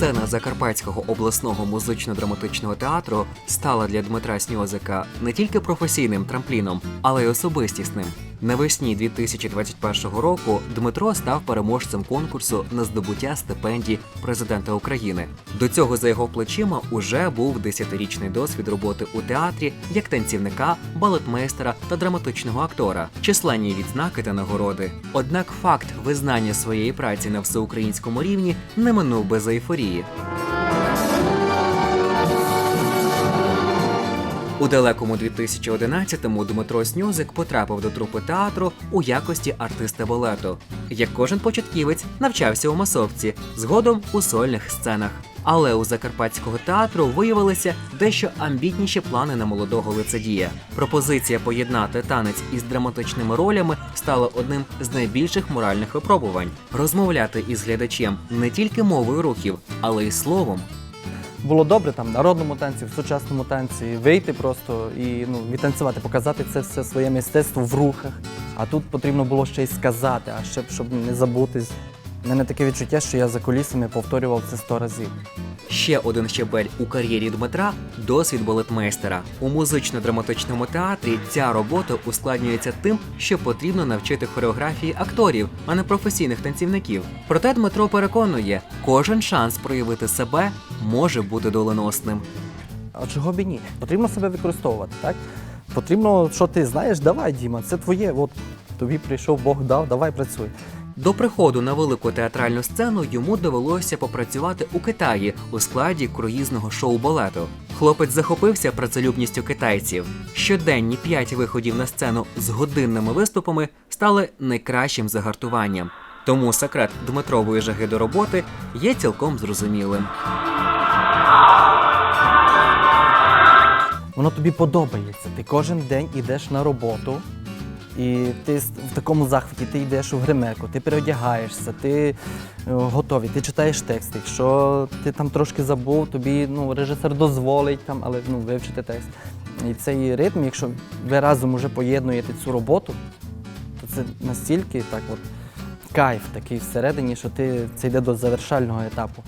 Сцена Закарпатського обласного музично-драматичного театру стала для Дмитра Сньозика не тільки професійним трампліном, але й особистісним. Навесні 2021 року Дмитро став переможцем конкурсу на здобуття стипендії президента України. До цього за його плечима уже був десятирічний досвід роботи у театрі як танцівника, балетмейстера та драматичного актора, численні відзнаки та нагороди. Однак факт визнання своєї праці на всеукраїнському рівні не минув без ейфорії. У далекому 2011-му Дмитро Снюзик потрапив до трупи театру у якості артиста балету. Як кожен початківець навчався у масовці, згодом у сольних сценах. Але у закарпатського театру виявилися дещо амбітніші плани на молодого лицедія. Пропозиція поєднати танець із драматичними ролями стала одним з найбільших моральних випробувань. Розмовляти із глядачем не тільки мовою рухів, але й словом. Було добре там народному танці, в сучасному танці, вийти просто і ну, відтанцювати, показати це все своє мистецтво в рухах. А тут потрібно було ще й сказати, а ще б, щоб не забутись. У мене таке відчуття, що я за кулісами повторював це сто разів. Ще один щебель у кар'єрі Дмитра досвід балетмейстера. У музично-драматичному театрі ця робота ускладнюється тим, що потрібно навчити хореографії акторів, а не професійних танцівників. Проте Дмитро переконує, кожен шанс проявити себе може бути доленосним. А чого б і ні? Потрібно себе використовувати, так? Потрібно, що ти знаєш, давай, Діма, це твоє. От тобі прийшов Бог дав, давай працюй. До приходу на велику театральну сцену йому довелося попрацювати у Китаї у складі круїзного шоу балету. Хлопець захопився працелюбністю китайців. Щоденні п'ять виходів на сцену з годинними виступами стали найкращим загартуванням. Тому секрет Дмитрової жаги до роботи є цілком зрозумілим. Воно тобі подобається. Ти кожен день йдеш на роботу, і ти в такому захваті, ти йдеш у гримерку, ти переодягаєшся, ти е, готовий, ти читаєш текст. Якщо ти там трошки забув, тобі ну, режисер дозволить там, але ну, вивчити текст. І цей ритм, якщо ви разом уже поєднуєте цю роботу, то це настільки так от кайф такий всередині, що ти це йде до завершального етапу.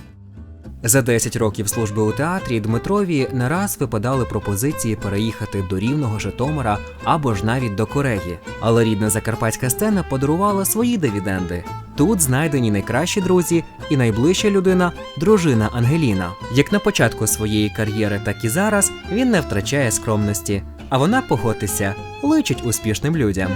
За 10 років служби у театрі Дмитрові не раз випадали пропозиції переїхати до рівного Житомира або ж навіть до Кореї. Але рідна закарпатська сцена подарувала свої дивіденди. Тут знайдені найкращі друзі і найближча людина дружина Ангеліна. Як на початку своєї кар'єри, так і зараз він не втрачає скромності. А вона, погодьтеся, личить успішним людям.